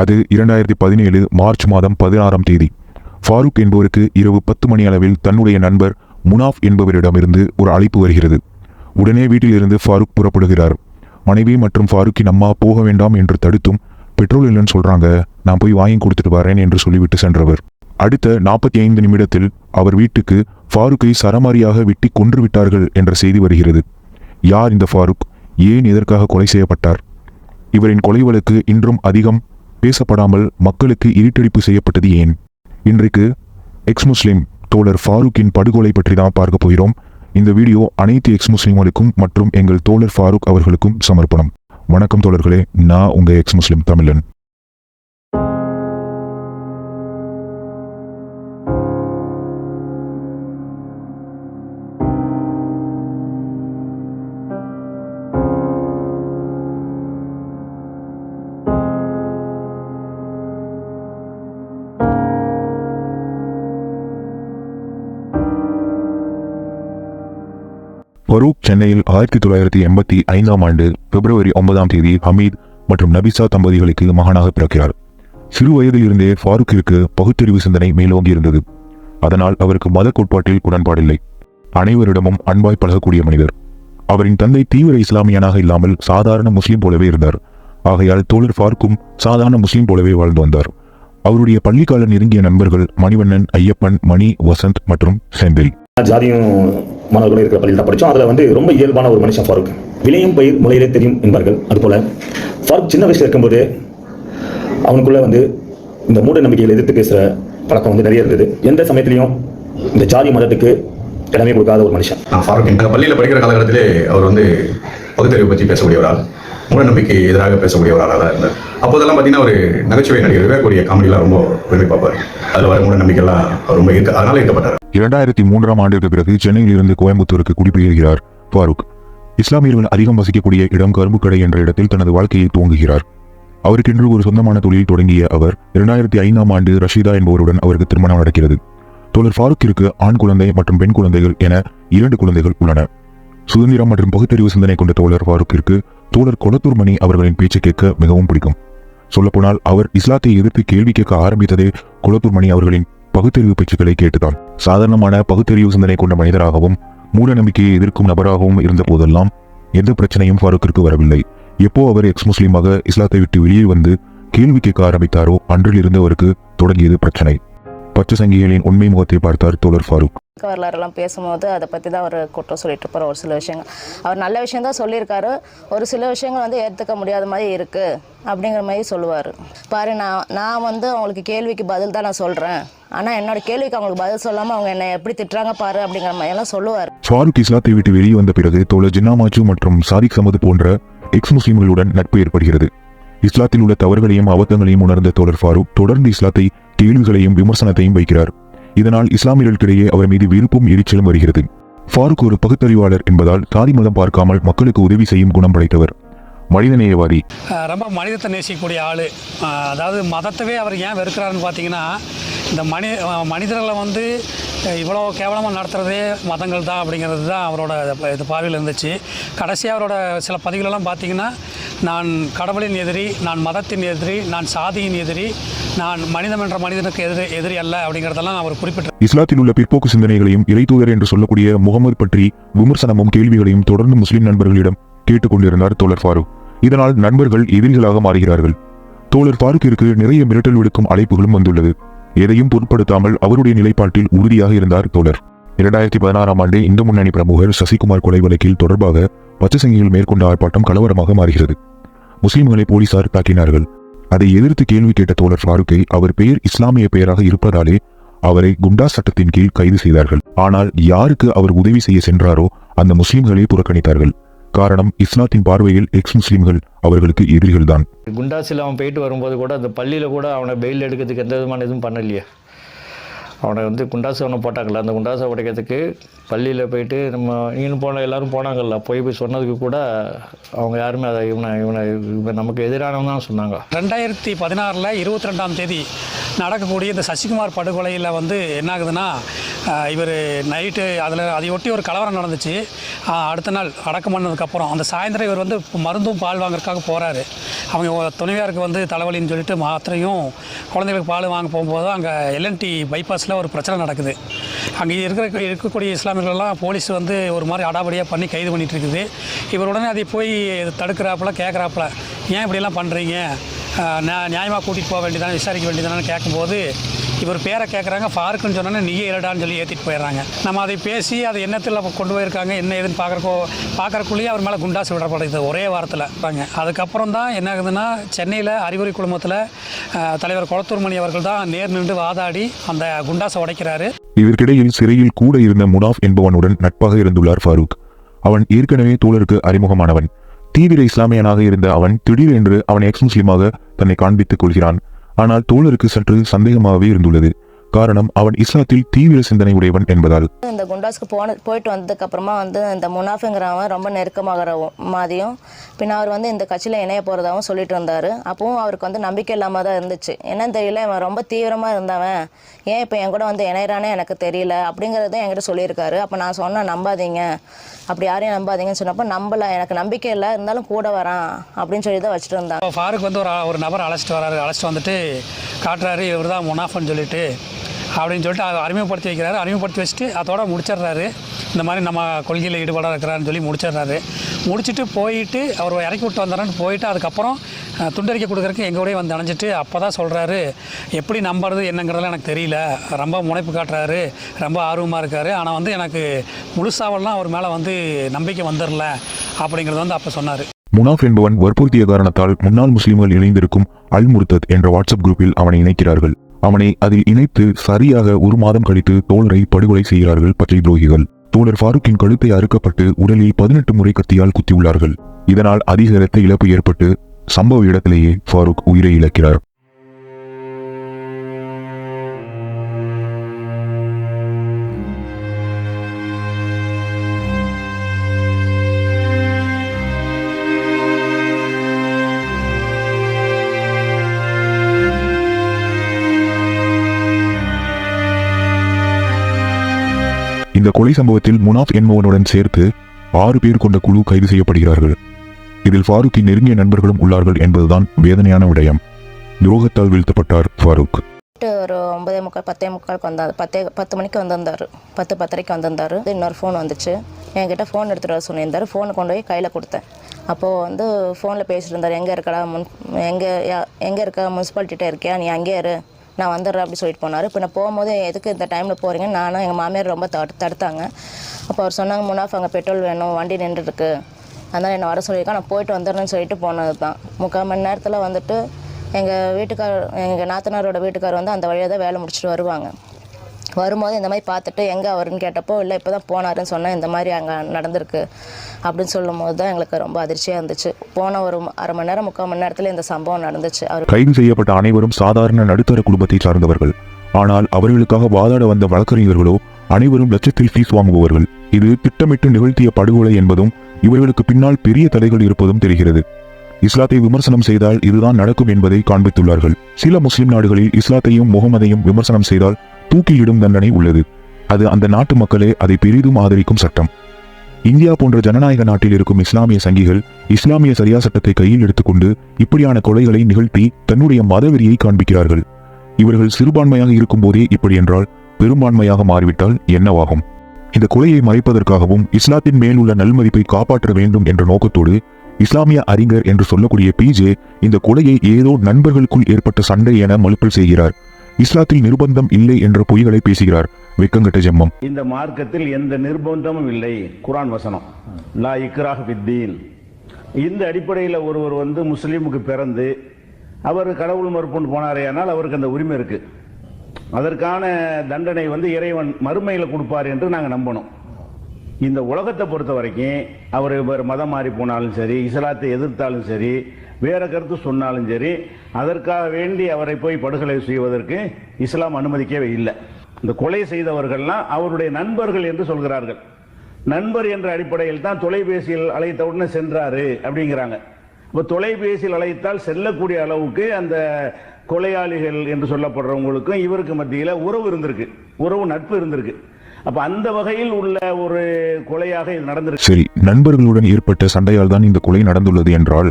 அது இரண்டாயிரத்தி பதினேழு மார்ச் மாதம் பதினாறாம் தேதி. ஃபாரூக் என்பவருக்கு இரவு பத்து மணி அளவில் தன்னுடைய நண்பர் முனாஃப் என்பவரிடமிருந்து ஒரு அழைப்பு வருகிறது. உடனே வீட்டிலிருந்து ஃபாரூக் புறப்படுகிறார். மனைவி மற்றும் ஃபாரூக்கின் அம்மா போக வேண்டாம் என்று தடுத்தும் பெட்ரோல் இல்லைன்னு சொல்றாங்க. நான் போய் வாங்கி கொடுத்துட்டு வரேன் என்று சொல்லிவிட்டு சென்றவர். அடுத்த நாற்பத்தி ஐந்து நிமிடத்தில் அவர் வீட்டுக்கு ஃபாரூக்கை சரமாரியாக வெட்டி கொன்று விட்டார்கள் என்ற செய்தி வருகிறது. யார் இந்த ஃபாரூக்? ஏன் இதற்காக கொலை செய்யப்பட்டார்? இவரின் கொலை வழக்கு இன்றும் அதிகம். பேசப்படாமல் மக்களுக்கு இருட்டடிப்பு செய்யப்பட்டது ஏன்? இன்றைக்கு எக்ஸ் முஸ்லிம் தோழர் ஃபாரூக்கின் படுகொலை பற்றி தான் பார்க்க போகிறோம். இந்த வீடியோ அனைத்து எக்ஸ் முஸ்லிம்களுக்கும் மற்றும் எங்கள் தோழர் ஃபாரூக் அவர்களுக்கும் சமர்ப்பணம். வணக்கம் தோழர்களே நான் உங்கள் எக்ஸ் முஸ்லிம் தமிழன். சென்னையில் ஆயிரத்தி தொள்ளாயிரத்தி எண்பத்தி ஐந்தாம் ஆண்டு பிப்ரவரி ஒன்பதாம் தேதி ஹமீத் மற்றும் நபிசா தம்பதிகளுக்கு மகனாக பிறக்கிறார். சிறு வயதில் இருந்தே ஃபாரூக்கிற்கு பகுத்தறிவு சிந்தனை மேலோங்கி இருந்தது அதனால் அவருக்கு மத கோட்பாட்டில் உடன்பாடில்லை. அனைவரிடமும் அன்பாய் பழகக்கூடிய மனிதர். அவரின் தந்தை தீவிர இஸ்லாமியனாக இல்லாமல் சாதாரண முஸ்லிம் போலவே இருந்தார். ஆகையால் தோழர் ஃபாரூக்கும் சாதாரண முஸ்லிம் போலவே வாழ்ந்து வந்தார். அவருடைய பள்ளிக்கால நெருங்கிய நண்பர்கள் மணிவண்ணன் ஐயப்பன் மணி வசந்த் மற்றும் செந்தில். ஜாதியும் மாணவர்களும் இருக்கிற பள்ளியில் தான் படித்தோம் அதில் வந்து ரொம்ப இயல்பான ஒரு மனுஷன் ஃபாரூக். விளையும் பயிர் முளையிலே தெரியும் என்பார்கள். அதுபோல் ஃபாரூக் சின்ன வயசில் இருக்கும்போது அவனுக்குள்ளே வந்து இந்த மூட நம்பிக்கையில் எதிர்த்து பேசுகிற பழக்கம் வந்து நிறைய இருந்தது. எந்த சமயத்திலையும் இந்த ஜாதி மதத்துக்கு இடமே கொடுக்காத ஒரு மனுஷன். நான் ஃபாரூக் எங்கள் பள்ளியில் படிக்கிற காலகட்டத்திலே அவர் வந்து பகுத்தறிவு பற்றி பேசக்கூடிய ஒரு ஆள் மூடநம்பிக்கை எதிராக பேசக்கூடிய ஒரு ஆளாக இருந்தார். அப்போதெல்லாம் பார்த்தீங்கன்னா ஒரு நகைச்சுவை நடிகர் கூடிய காமெடியெலாம் ரொம்ப விரும்பி பார்ப்பார். அதில் வர மூடநம்பிக்கைலாம் அவர் ரொம்ப இருக்க அதனால் ஈர்க்கப்பட்டார். இரண்டாயிரத்தி மூன்றாம் ஆண்டிற்கு பிறகு சென்னையில் இருந்து கோயம்புத்தூருக்கு குடிபெயர்கிறார் ஃபாரூக். இஸ்லாமியர்கள் அதிகம் வசிக்கக்கூடிய இடம் கரும்புக்கடை என்ற இடத்தில் தனது வாழ்க்கையை துவங்குகிறார். அவருக்கென்று ஒரு சொந்தமான தொழில் தொடங்கிய அவர் இரண்டாயிரத்தி ஐந்தாம் ஆண்டு ரஷீதா என்பவருடன் அவருக்கு திருமணம் நடக்கிறது. தோழர் ஃபாரூக்கிற்கு ஆண் குழந்தை மற்றும் பெண் குழந்தைகள் என இரண்டு குழந்தைகள் உள்ளன. சுதந்திரம் மற்றும் பகுத்தறிவு சிந்தனை கொண்ட தோழர் ஃபாரூக்கிற்கு தோழர் கொளத்தூர் மணி அவர்களின் பேச்சை கேட்க மிகவும் பிடிக்கும். சொல்லப்போனால் அவர் இஸ்லாத்தை எதிர்த்து கேள்வி கேட்க ஆரம்பித்ததே குளத்தூர் மணி அவர்களின் பகுத்தறிவு பேச்சுக்களை கேட்டுதான். சாதாரணமான பகுத்தறிவு சிந்தனை கொண்ட மனிதராகவும் மூட நம்பிக்கையை எதிர்க்கும் நபராகவும் இருந்த போதெல்லாம் எந்த பிரச்சனையும் ஃபாரூக்கிற்கு வரவில்லை. எப்போ அவர் எக்ஸ் முஸ்லீமாக இஸ்லாத்தை விட்டு வெளியே வந்து கேள்வி கேட்க ஆரம்பித்தாரோ அன்றிலிருந்து அவருக்கு தொடங்கியது பிரச்சனை. பச்சை சங்கிகளின் உண்மை முகத்தை பார்த்தார் தோழர் ஃபாரூக். வரலாறுலாம் பேசும்போது அதை பற்றி தான் அவர் குற்றம் சொல்லிட்டு இருப்பார். ஒரு சில விஷயங்கள். அவர் நல்ல விஷயம் தான் சொல்லியிருக்காரு. ஒரு சில விஷயங்கள் வந்து ஏற்றுக்க முடியாத மாதிரி இருக்குது அப்படிங்கிற மாதிரி சொல்லுவார். பாரு நான் நான் வந்து அவங்களுக்கு கேள்விக்கு பதில் தான் நான் சொல்கிறேன் ஆனால் என்னோட கேள்விக்கு அவங்களுக்கு பதில் சொல்லாமல் அவங்க என்னை எப்படி திட்டுறாங்க பாரு அப்படிங்கிற மாதிரி எல்லாம் சொல்லுவார். ஃபாரூக் இஸ்லாத்தை விட்டு வெளியே வந்த பிறகு தோழர் ஜின்னாமாச்சு மற்றும் சாதிக் சமது போன்ற எக்ஸ் முஸ்லீம்களுடன் நட்பு ஏற்படுகிறது. இஸ்லாத்தில் உள்ள தவறுகளையும் அபத்தங்களையும் உணர்ந்த தோழர் ஃபாரூக் தொடர்ந்து இஸ்லாத்தை கேள்விகளையும் விமர்சனத்தையும் வைக்கிறார். இதனால் இஸ்லாமியர்களுக்கிடையே அவர் மீது விருப்பும் எரிச்சலும் வருகிறது. ஃபாரூக் ஒரு பகுத்தறிவாளர் என்பதால் சாதி மதம் பார்க்காமல் மக்களுக்கு உதவி செய்யும் குணம் படைத்தவர். மனிதநேயவாதி. ரொம்ப மனிதத்தை நேசிக்கக்கூடிய ஆள். அதாவது மதத்தவே அவர் ஏன் வெறுக்கிறாருன்னு பார்த்தீங்கன்னா இந்த மனி அஹ் மனிதர்களை வந்து இவ்வளோ கேவலமாக நடத்துகிறதே மதங்கள் தான் அப்படிங்கிறது தான் அவரோட இது- பார்வையில் இருந்துச்சு. கடைசியாக அவரோட சில பதிவுகளெல்லாம் பார்த்தீங்கன்னா நான் கடவுளின் எதிரி நான் மதத்தின் எதிரி நான் சாதியின் எதிரி நான் மனிதம் என்ற மனிதனுக்கு எதிரி எதிரி அல்ல அப்படிங்கிறதெல்லாம் அவர் குறிப்பிட்டு இஸ்லாத்தில் உள்ள பிற்போக்கு சிந்தனைகளையும் இறைத்தூதர் என்று சொல்லக்கூடிய முகமது பற்றி விமர்சனமும் கேள்விகளையும் தொடர்ந்து முஸ்லிம் நண்பர்களிடம் கேட்டுக்கொண்டிருந்தார் தோழர் ஃபாரூக். இதனால் நண்பர்கள் எதிரிகளாக மாறுகிறார்கள். தோழர் ஃபாரூக்கிற்கு நிறைய மிரட்டல் விடுக்கும் அழைப்புகளும் வந்துள்ளது. எதையும் பொருட்படுத்தாமல் அவருடைய நிலைப்பாட்டில் உறுதியாக இருந்தார் தோழர். இரண்டாயிரத்தி பதினாறாம் ஆண்டு இந்து முன்னணி பிரமுகர் சசிகுமார் கொலை வழக்கில் தொடர்பாக பச்சைசங்கிகள் மேற்கொண்ட ஆர்ப்பாட்டம் கலவரமாக மாறுகிறது. முஸ்லிம்களை போலீசார் தாக்கினார்கள். அதை எதிர்த்து கேள்வி கேட்ட தோழர் ஃபாருக்கை அவர் பெயர் இஸ்லாமிய பெயராக இருப்பதாலே அவரை குண்டா சட்டத்தின் கீழ் கைது செய்தார்கள். ஆனால் யாருக்கு அவர் உதவி செய்ய சென்றாரோ அந்த முஸ்லிம்களை புறக்கணித்தார்கள். காரணம் இஸ்லாத்தின் பார்வையில் எக்ஸ் முஸ்லீம்கள் அவர்களுக்கு எதிரிகள்தான். குண்டாசில் அவன் போயிட்டு வரும்போது கூட அந்த பள்ளியில் கூட அவனை பெயில் எடுக்கிறதுக்கு எந்த விதமான எதுவும் பண்ணலையே. அவனை வந்து குண்டாசு அவனை போட்டாங்கல்ல அந்த குண்டாசை உடைக்கிறதுக்கு பள்ளியில் போயிட்டு நம்ம நீங்களும் போன எல்லாரும் போனாங்கல்ல போய் போய் சொன்னதுக்கு கூட அவங்க யாருமே அதை இவனை இவனை இவன் நமக்கு எதிரானவன் தான் சொன்னாங்க. ரெண்டாயிரத்தி பதினாறில் இருபத்தி ரெண்டாம் தேதி நடக்கக்கூடிய இந்த சசிகுமார் படுகொலையில் வந்து என்ன ஆகுதுன்னா இவர் நைட்டு அதில் அதை ஒட்டி ஒரு கலவரம் நடந்துச்சு. அடுத்த நாள் அடக்கம் பண்ணதுக்கப்புறம் அந்த சாயந்தரம் இவர் வந்து மருந்தும் பால் வாங்குறதுக்காக போகிறாரு அவங்க துணைவியாருக்கு வந்து தலைவலின்னு சொல்லிட்டு மாத்திரையும் குழந்தைகளுக்கு பால் வாங்க போகும்போது அங்கே எல்என்டி பைபாஸில் ஒரு பிரச்சனை நடக்குது. அங்கே இருக்கிற இருக்கக்கூடிய இஸ்லாமியர்கள்லாம் போலீஸ் வந்து ஒரு மாதிரி அடாபடியாக பண்ணி கைது பண்ணிகிட்டு இருக்குது. இவர் உடனே அதை போய் தடுக்கிறாப்புல கேட்குறாப்புல ஏன் இப்படிலாம் பண்ணுறீங்க நியாயமாக கூட்டிகிட்டு போக வேண்டியதானே விசாரிக்க வேண்டியதானு கேட்கும்போது இவர் பேரை கேட்குறாங்க ஃபாருக்குன்னு சொன்னோன்னே நீயே இல்லடான்னு சொல்லி ஏற்றிட்டு போயிடுறாங்க. நம்ம அதை பேசி அதை எண்ணத்தில் கொண்டு போயிருக்காங்க என்ன ஏதுன்னு பார்க்குறக்கோ பார்க்குறக்குள்ளேயே அவர் மேலே குண்டாசு விடப்படுது. ஒரே வாரத்தில் பாங்க அதுக்கப்புறம் தான் என்ன ஆகுதுன்னா சென்னையில் அறிவுரை குழுமத்தில் தலைவர் தலைவர் கொளத்தூர்மணி அவர்கள் தான் நேர் நின்று வாதாடி அந்த குண்டாசை உடைக்கிறாரு. இதற்கிடையில் சிறையில் கூட இருந்த முனாஃப் என்பவனுடன் நட்பாக இருந்துள்ளார் ஃபாரூக். அவன் ஏற்கனவே தோழருக்கு அறிமுகமானவன். தீவிர இஸ்லாமியனாக இருந்த அவன் திடீரென்று அவன் எக்ஸ் முஸ்லீமாக தன்னை காண்பித்துக் கொள்கிறான். ஆனால் தோழருக்கு சற்று சந்தேகமாகவே இருந்துள்ளது. காரணம் அவன் இஸ்லாத்தில் தீவிர சிந்தனை உடையவன் என்பதால். இந்த குண்டாஸ்க்கு போன போயிட்டு வந்ததுக்கு அப்புறமா வந்து இந்த முனாஃபுங்கிறவன் ரொம்ப நெருக்கமாகிற மாதிரியும் பின்ன அவர் வந்து இந்த கட்சியில் இணைய போகிறதாகவும் சொல்லிட்டு இருந்தார். அப்பவும் அவருக்கு வந்து நம்பிக்கை இல்லாமல் தான் இருந்துச்சு. என்னன்னு தெரியல இவன் ரொம்ப தீவிரமாக இருந்தவன். ஏன் இப்போ என் கூட வந்து இணையறானே எனக்கு தெரியல அப்படிங்கிறத என்கிட்ட சொல்லியிருக்காரு. அப்போ நான் சொன்னேன் நம்பாதீங்க. அப்படி யாரையும் நம்பாதீங்கன்னு சொன்னப்போ நம்பல எனக்கு நம்பிக்கை இல்லை இருந்தாலும் கூட வரான் அப்படின்னு சொல்லி தான் வச்சுட்டு இருந்தாங்க ஃபாரூக் வந்து ஒரு ஒரு நபர் அழைச்சிட்டு வராரு. அழைச்சிட்டு வந்துட்டு காட்டுறாரு இவர் தான் முனாஃபன்னு சொல்லிட்டு. அப்படின்னு சொல்லிட்டு அதை அறிமுகப்படுத்தி வைக்கிறாரு. அறிமுகப்படுத்தி வச்சுட்டு அதோட முடிச்சிடுறாரு. இந்த மாதிரி நம்ம கொள்கையில் ஈடுபாடாக இருக்கிறாருன்னு சொல்லி முடிச்சிடுறாரு. முடிச்சுட்டு போயிட்டு அவர் இறக்கி விட்டு வந்தாரன்னு போயிட்டு அதுக்கப்புறம் அஹ், துண்டறிக்கை கொடுக்குறதுக்கு எங்கள் கூடயே வந்து அணைஞ்சிட்டு அப்போ தான் சொல்கிறாரு எப்படி நம்புறது என்னங்கிறதுலாம் எனக்கு தெரியல. ரொம்ப முனைப்பு காட்டுறாரு. ரொம்ப ஆர்வமாக இருக்கார். ஆனால் வந்து எனக்கு முழுசாவெல்லாம் அவர் மேலே வந்து நம்பிக்கை வந்துடல அப்படிங்கிறது வந்து அப்போ சொன்னார். முனாஃப் என்பவன் வற்புறுத்திய காரணத்தால் முன்னாள் முஸ்லிம்கள் இணைந்திருக்கும் அல் முர்தத் என்ற வாட்ஸ்அப் குரூப்பில் அவனை இணைக்கிறார்கள். அவனை அதில் இணைத்து சரியாக ஒரு மாதம் கழித்து தோழரை படுகொலை செய்கிறார்கள் பச்சை துரோகிகள். தோழர் ஃபாரூக்கின் கழுத்தை அறுக்கப்பட்டு உடலில் பதினெட்டு முறை கத்தியால் குத்தியுள்ளார்கள். இதனால் அதிக இரத்த இழப்பு ஏற்பட்டு சம்பவ இடத்திலேயே ஃபாரூக் உயிரை இழக்கிறார். கொலை சம்பவத்தில் முனாஃப் என்பவனுடன் சேர்த்து ஆறு பேர் கொண்ட குழு கைது செய்யப்படுகிறார்கள். இதில் ஃபாரூக்கின் நெருங்கிய நண்பர்களும் உள்ளார்கள் என்பதுதான் வேதனையான விடயம். துரோகத்தால் வீழ்த்தப்பட்டார் ஃபாரூக். ஒரு ஒன்பதே முக்கால் பத்தே முக்காலுக்கு வந்தார். பத்தே பத்து மணிக்கு வந்திருந்தார். பத்து பத்தரைக்கு வந்திருந்தார். இன்னொரு ஃபோன் வந்துச்சு. என்கிட்ட ஃபோன் எடுத்துகிட்டு வர சொல்லியிருந்தார். ஃபோனை கொண்டு போய் கையில் கொடுத்தேன். அப்போது வந்து ஃபோனில் பேசிட்டு இருந்தார். எங்கே இருக்கடா முன் எங்கே எங்கே இருக்க? முனிசிபாலிட்டிகிட்ட இருக்கியா? நீ அங்கே இரு. நான் வந்துடுறேன் அப்படி சொல்லிட்டு போனார். இப்போ நான் போகும்போது எதுக்கு இந்த டைமில் போகிறீங்க நானும் எங்கள் மாமியார் ரொம்ப தடு தடுத்தாங்க. அப்போ அவர் சொன்னாங்க முன்னாஃப் அங்கே பெட்ரோல் வேணும் வண்டி நின்றுருக்கு அதனால் என்னை வர சொல்லியிருக்கேன். நான் போயிட்டு வந்துடுறேன்னு சொல்லிட்டு போனது தான் முக்கால் மணி நேரத்தில் வந்துட்டு எங்கள் வீட்டுக்கார் எங்கள் நாத்தனாரோட வீட்டுக்கார் வந்து அந்த வழியாக தான் வேலை முடிச்சுட்டு வருவாங்க. வரும்போது இந்த மாதிரி பார்த்துட்டு எங்கே அவருன்னு கேட்டப்போ இல்லை இப்போ தான் போனாருன்னு சொன்னேன். இந்த மாதிரி அங்கே நடந்திருக்கு. அப்படின்னு சொல்லும் போது தான் எங்களுக்கு ரொம்ப அதிர்ச்சியாக இருந்துச்சு. போன ஒரு அரை மணி நேரம் முக்கால் மணி நேரத்தில் இந்த சம்பவம் நடந்துச்சு. அவர் கைது செய்யப்பட்ட அனைவரும் சாதாரண நடுத்தர குடும்பத்தை சார்ந்தவர்கள். ஆனால் அவர்களுக்காக வாதாட வந்த வழக்கறிஞர்களோ அனைவரும் லட்சத்தில் ஃபீஸ் வாங்குபவர்கள். இது திட்டமிட்டு நிகழ்த்திய படுகொலை என்பதும் இவர்களுக்கு பின்னால் பெரிய தடைகள் இருப்பதும் தெரிகிறது. இஸ்லாத்தை விமர்சனம் செய்தால் இதுதான் நடக்கும் என்பதை காண்பித்துள்ளார்கள். சில முஸ்லிம் நாடுகளில் இஸ்லாத்தையும் முகமதையும் விமர்சனம் செய்தால் தூக்கிலிடும் தண்டனை உள்ளது. அது அந்த நாட்டு மக்களே அதை பெரிதும் ஆதரிக்கும் சட்டம். இந்தியா போன்ற ஜனநாயக நாட்டில் இருக்கும் இஸ்லாமிய சங்கிகள் இஸ்லாமிய சரியா சட்டத்தை கையில் எடுத்துக்கொண்டு இப்படியான கொலைகளை நிகழ்த்தி தன்னுடைய மதவெறியை காண்பிக்கிறார்கள். இவர்கள் சிறுபான்மையாக இருக்கும்போதே இப்படி என்றால் பெரும்பான்மையாக மாறிவிட்டால் என்னவாகும்? இந்த கொலையை மறைப்பதற்காகவும் இஸ்லாத்தின் மேல் உள்ள நல்மதிப்பை காப்பாற்ற வேண்டும் என்ற நோக்கத்தோடு இஸ்லாமிய அறிஞர் என்று சொல்லக்கூடிய பிஜே இந்த கொலையை ஏதோ நண்பர்களுக்குள் ஏற்பட்ட சண்டை என மலுப்பல் செய்கிறார். இஸ்லாத்தில் நிர்பந்தம் இல்லை என்ற பொய்களை பேசுகிறார் வெக்கங்கட்ட ஜெம்மம். இந்த மார்க்கத்தில் எந்த நிர்பந்தமும் இல்லை. குரான் வசனம். லா இக்ராஹ் வித்தீன் இந்த அடிப்படையில் ஒருவர் வந்து முஸ்லீமுக்கு பிறந்து அவர் கடவுள் மறுப்புன்னு போனாரேயானால் அவருக்கு அந்த உரிமை இருக்கு. அதற்கான தண்டனை வந்து இறைவன் மறுமையில் கொடுப்பார் என்று நாங்கள் நம்பணும். இந்த உலகத்தை பொறுத்த வரைக்கும் அவர் வேறு மதம் மாறி போனாலும் சரி இஸ்லாத்தை எதிர்த்தாலும் சரி வேற கருத்து சொன்னாலும் சரி அதற்காக வேண்டி அவரை போய் படுகொலை செய்வதற்கு இஸ்லாம் அனுமதிக்கவே இல்லை. இந்த கொலை செய்தவர்கள்லாம் அவருடைய நண்பர்கள் என்று சொல்கிறார்கள். நண்பர் என்ற அடிப்படையில் தான் தொலைபேசியில் அழைத்த உடனே சென்றாரு அப்படிங்கிறாங்க. இப்போ தொலைபேசியில் அழைத்தால் செல்லக்கூடிய அளவுக்கு அந்த கொலையாளிகள் என்று சொல்லப்படுறவங்களுக்கும் இவருக்கு மத்தியில் உறவு இருந்திருக்கு. உறவு நட்பு இருந்திருக்கு. அப்ப அந்த வகையில் உள்ள ஒரு கொலையாக இது நடந்திருக்கு. சரி நண்பர்களுடன் ஏற்பட்ட சண்டையால் தான் இந்த கொலை நடந்துள்ளது என்றால்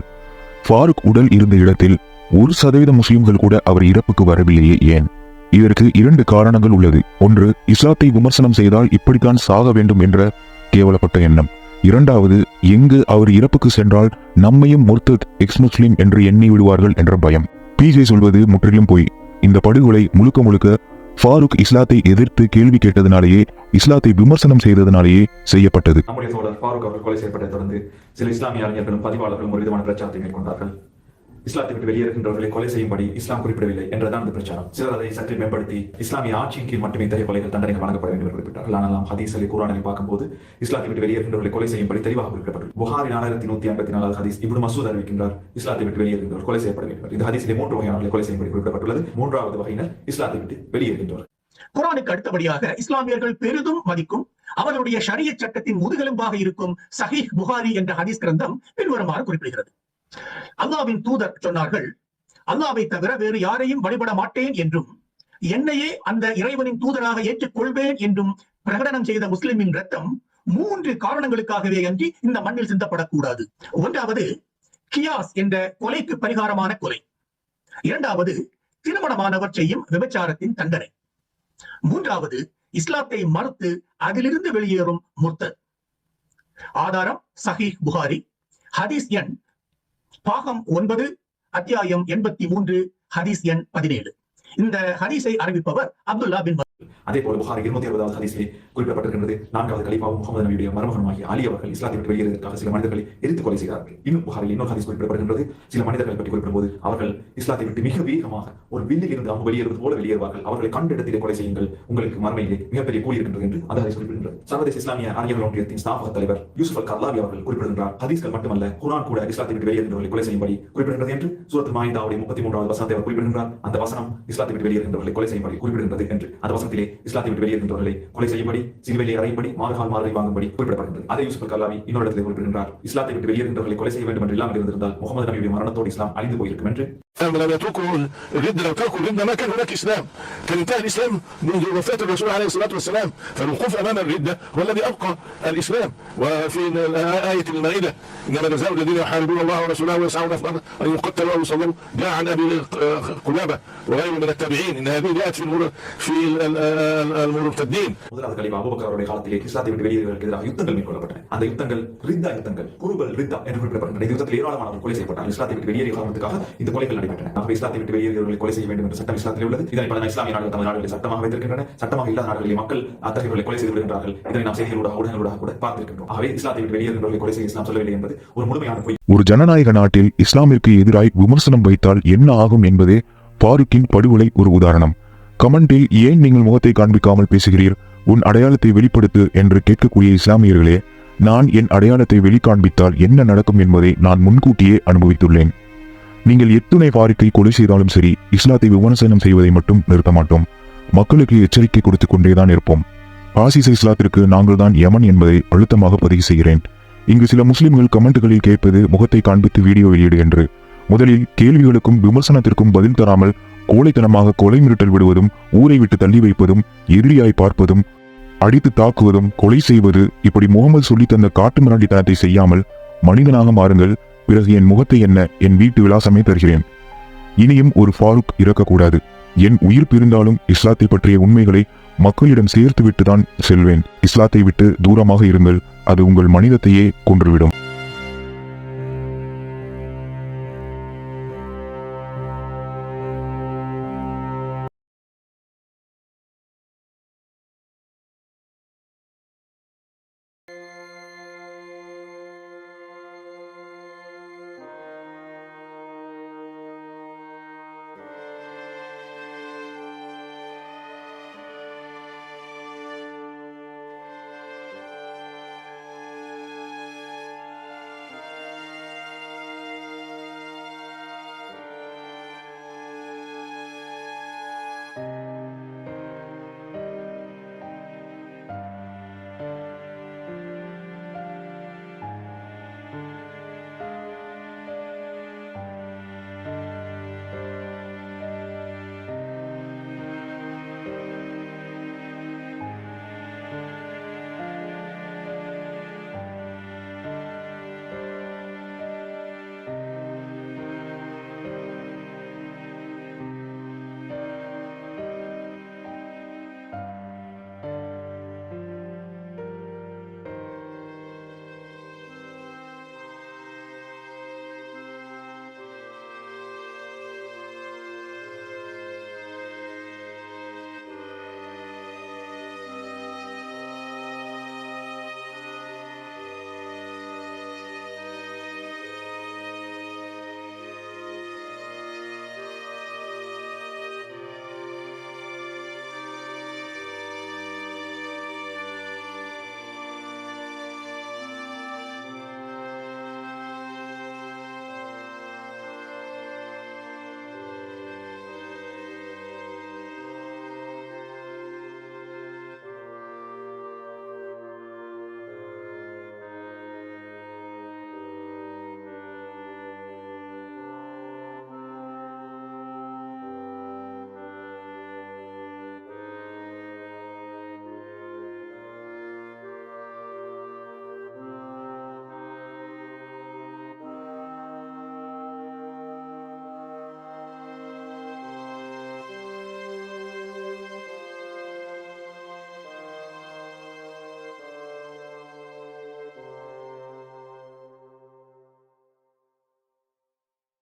ஃபாரூக் உடல் இருந்த இடத்தில் ஒரு சதவீத முஸ்லிம்கள் கூட அவர் இறப்புக்கு வரவில்லையே ஏன்? இதற்கு இரண்டு காரணங்கள் உள்ளது. ஒன்று இஸ்லாத்தை விமர்சனம் செய்தால் இப்படித்தான் சாக வேண்டும் என்ற கேவலப்பட்ட எண்ணம். இரண்டாவது எங்கு அவர் இறப்புக்கு சென்றால் நம்மையும் முர்த்தத் எக்ஸ் முஸ்லிம் என்று எண்ணி விடுவார்கள் என்ற பயம். பிஜே சொல்வது முற்றிலும் பொய். இந்த படுகொலை முழுக்க முழுக்க ஃபாரூக் இஸ்லாத்தை எதிர்த்து கேள்வி கேட்டதினாலேயே இஸ்லாத்தை விமர்சனம் செய்ததனாலேயே செய்யப்பட்டது. நம்முடைய தோழர் ஃபாரூக் அவர்கள் கொலை செய்யப்பட்டதை தொடர்ந்து சில இஸ்லாமிய அறிஞர்களும் பதிவாளர்களும் ஒரு விதமான பிரச்சாரத்தை மேற்கொண்டார்கள். இஸ்லாத்தை விட்டு வெளியேறுகின்றவர்களை கொலை செய்யும்படி இஸ்லாம் குறிப்பிடவில்லை என்றதான் அந்த பிரச்சாரம். சிலர் அதை சற்று மேம்படுத்தி இஸ்லாமிய ஆட்சியின் கீழ் மட்டுமே இத்தகைய கொலைகள் தண்டனை வழங்கப்பட வேண்டும் என்று குறிப்பிட்டார்கள். ஆனால் நாம் ஹதீஸ் அலி குரானை பார்க்கும்போது இஸ்லாத்தை விட்டு வெளியேறுகின்றவர்களை கொலை செய்யும்படி தெளிவாக குறிப்பிடப்பட்டது புகாரி நாலாயிரத்தி நூத்தி ஐம்பத்தி நாலாவது ஹதீஸ் இப்னு மசூத் அறிவிக்கின்றார் இஸ்லாத்தை விட்டு வெளியேறுகின்றவர் கொலை செய்யப்பட வேண்டும். இந்த ஹதீஸிலே மூன்று வகையானவர்களை கொலை செய்யும்படி குறிப்பிடப்பட்டுள்ளது. மூன்றாவது வகையினர் இஸ்லாத்தை விட்டு வெளியேறுகின்றவர். குரானுக்கு அடுத்தபடியாக இஸ்லாமியர்கள் பெரிதும் மதிக்கும் அவருடைய ஷரிய சட்டத்தின் முதுகெலும்பாக இருக்கும் சஹீஹ் புகாரி என்ற ஹதீஸ் கிரந்தம் பின்வருமாறு குறிப்பிடுகிறது. அல்லாவின் தூதர் சொன்னார்கள் அல்லாவை தவிர வேறு யாரையும் வழிபட மாட்டேன் என்றும் என்னையே அந்த இறைவனின் தூதராக ஏற்றுக்கொள்வேன் என்றும் பிரகடனம் செய்த முஸ்லிமின் ரத்தம் மூன்று காரணங்களுக்காகவே அன்றி இந்த மண்ணில் சிந்தப்படக்கூடாது. ஒன்றாவது கியாஸ் என்ற கொலைக்கு பரிகாரமான கொலை. இரண்டாவது திருமணமானவர் செய்யும் விபச்சாரத்தின் தண்டனை. மூன்றாவது இஸ்லாத்தை மறுத்து அதிலிருந்து வெளியேறும் முர்த்தத். ஆதாரம் சஹீஹ் புகாரி. ஹதீஸ் எண் பாகம் ஒன்பது அத்தியாயம் எண்பத்தி மூன்று ஹதீஸ் எண் பதினேழு. இந்த ஹதீஸை அறிவிப்பவர் அப்துல்லா பின் அதே போல புகார் இருநூத்தி அறுபதாவது ஹதீஸிலே குறிப்பிடப்பட்டிருக்கிறது நான்காவது கலிஃபாவும் முகமது நபியுடைய மருமகனுமாகி அலி அவர்கள் இஸ்லாத்தை விட்டு வெளியேறதற்காக சில மனிதர்களை எரித்து கொலை செய்தார்கள். இன்னும் புகாரில் இன்னொரு ஹதீஸ் குறிப்பிடப்படுகின்றது சில மனிதர்கள் பற்றி குறிப்பிடும்போது அவர்கள் இஸ்லாத்தை விட்டு மிக வேகமாக ஒரு வில்லில் இருந்து அவங்க வெளியேறுவது போல வெளியேறுவார்கள். அவர்களை கண்ட இடத்திலே கொலை செய்யுங்கள் உங்களுக்கு மறுமையிலே மிகப்பெரிய கூலி இருக்கின்றது என்று அந்த ஹதீஸ் குறிப்பிடுகின்றது. சர்வதேச இஸ்லாமிய அறிஞர்கள் ஒன்றியத்தின் ஸ்தாபக தலைவர் யூசுப் அல் கர்லாவி அவர்கள் குறிப்பிடுகின்றார் ஹதீஸ்கள் மட்டுமல்ல குரான் கூட இஸ்லாத்தை விட்டு வெளியேறுகின்றவர்களை கொலை செய்யும்படி குறிப்பிடுகின்றது என்று சூரத் மாயிதாவுடைய முப்பத்தி மூன்றாவது வசனத்தை அவர் குறிப்பிடுகின்றார். அந்த வசனம் இஸ்லாத்தை விட்டு வெளியேறுகின்றவர்களை கொலை செய்யும்படி குறிப்பிடுகின்றது என்று அந்த வசனத்தை வசனத்திலே இஸ்லாத்தை விட்டு வெளியேறுகின்றவர்களை கொலை செய்யும்படி சிலுவையிலே அறையும்படி மாறுகால் மாறுவை வாங்கும்படி குறிப்பிடப்படுகின்றது அதே யூசுப் அல் கர்லாவி இன்னொரு இடத்திலே குறிப்பிடுகின்றார் இஸ்லாத்தை விட்டு வெளியேறுகின்றவர்களை கொலை செய்ய வேண்டும் என்று இல்லாமல் இருந்திருந்தால் முகமது நபியுடைய மரணத்தோடு இஸ்லாம் அழிந்து போயிருக்கும் என்று لم يتركوا الردة لو تركوا الردة ما كان هناك اسلام كان انتهى الاسلام منذ وفاه الرسول عليه الصلاه والسلام فالوقوف امام الرده هو الذي ابقى الاسلام وفي ايه المائده انما جزاء الذين يحاربون الله ورسوله ويسعون في الارض ان يقتلوا او يصلبوا جاء عن ابي قلابه وغيره من التابعين ان هذه جاءت في المر- في ال- ال- المرتدين முதலாவது கலிபா அபூபக்கர் அவருடைய காலத்திலே இஸ்லாத்தை விட்டு வெளியேறுவதற்கு எதிராக யுத்தங்கள் மேற்கொள்ளப்பட்டன. அந்த யுத்தங்கள் ரித்தா யுத்தங்கள் குருபல் ரித்தா என்று குறிப்பிடப்பட்டன. இந்த யுத்தத்தில் ஏராளமானவர்கள் கொலை செய்யப்பட்டார்கள். இஸ்லாத்தை விட்டு வெளியேறிய காரணத்துக்காக இந்த கொலைகள் நடைபெற்றன. ஆகவே இஸ்லாத்தை விட்டு வெளியேறியவர்களை கொலை செய்ய வேண்டும் என்ற சட்டம் இஸ்லாத்தில் உள்ளது. இதனை பல இஸ்லாமிய நாடுகள் தமது நாடுகளில் சட்டமாக வைத்திருக்கின்றன. சட்டமாக இல்லாத நாடுகளில் மக்கள் அத்தகையவர்களை கொலை செய்து விடுகின்றார்கள். இதனை நாம் செய்திகளோட ஊடகங்களோட கூட பார்த்திருக்கின்றோம். ஆகவே இஸ்லாத்தை விட்டு வெளியேறுகின்றவர்களை கொலை செய்ய இஸ்லாம் சொல்லவில்லை என்பது ஒரு முழுமையான பொய். ஒரு ஜனநாயக நாட்டில் இஸ்லாமிற்கு எதிராய் விமர்சனம் வைத்தால் என்ன ஆகும் என்பதே பாருக்கின் படுகொலை ஒரு உதாரணம். கமெண்டில் ஏன் நீங்கள் முகத்தை காண்பிக்காமல் பேசுகிறீர்? உன் அடையாளத்தை வெளிப்படுத்து என்று கேட்கக்கூடிய இஸ்லாமியர்களே நான் என் அடையாளத்தை வெளிக்காண்பித்தால் என்ன நடக்கும் என்பதை நான் முன்கூட்டியே அனுபவித்துள்ளேன். நீங்கள் எத்துணை பாரிக்கை கொலை செய்தாலும் சரி இஸ்லாத்தை விமர்சனம் செய்வதை மட்டும் நிறுத்த மாட்டோம் மக்களுக்கு எச்சரிக்கை கொடுத்து கொண்டேதான் இருப்போம். ஆசிச இஸ்லாத்திற்கு நாங்கள் தான் யமன் என்பதை அழுத்தமாக பதிவு செய்கிறேன். இங்கு சில முஸ்லிம்கள் கமெண்ட்டுகளில் கேட்பது முகத்தை காண்பித்து வீடியோ வெளியிடு என்று. முதலில் கேள்விகளுக்கும் விமர்சனத்திற்கும் பதில் தராமல் கோழைத்தனமாக கொலை மிரட்டல் விடுவதும் ஊரை விட்டு தள்ளி வைப்பதும் எதிரியாய் பார்ப்பதும் அடித்து தாக்குவதும் கொலை செய்வது இப்படி முகமது சொல்லி தந்த காட்டு மிராண்டித்தனத்தை செய்யாமல் மனிதனாக மாறுங்கள் பிறகு என் முகத்தை என்ன என் வீட்டு விலாசமே தருகிறேன். இனியும் ஒரு ஃபாரூக் இறக்கக்கூடாது. என் உயிர் பிரிந்தாலும் இஸ்லாத்தை பற்றிய உண்மைகளை மக்களிடம் சேர்த்துவிட்டு தான் செல்வேன். இஸ்லாத்தை விட்டு தூரமாக இருங்கள் அது உங்கள் மனிதத்தையே கொன்றுவிடும்.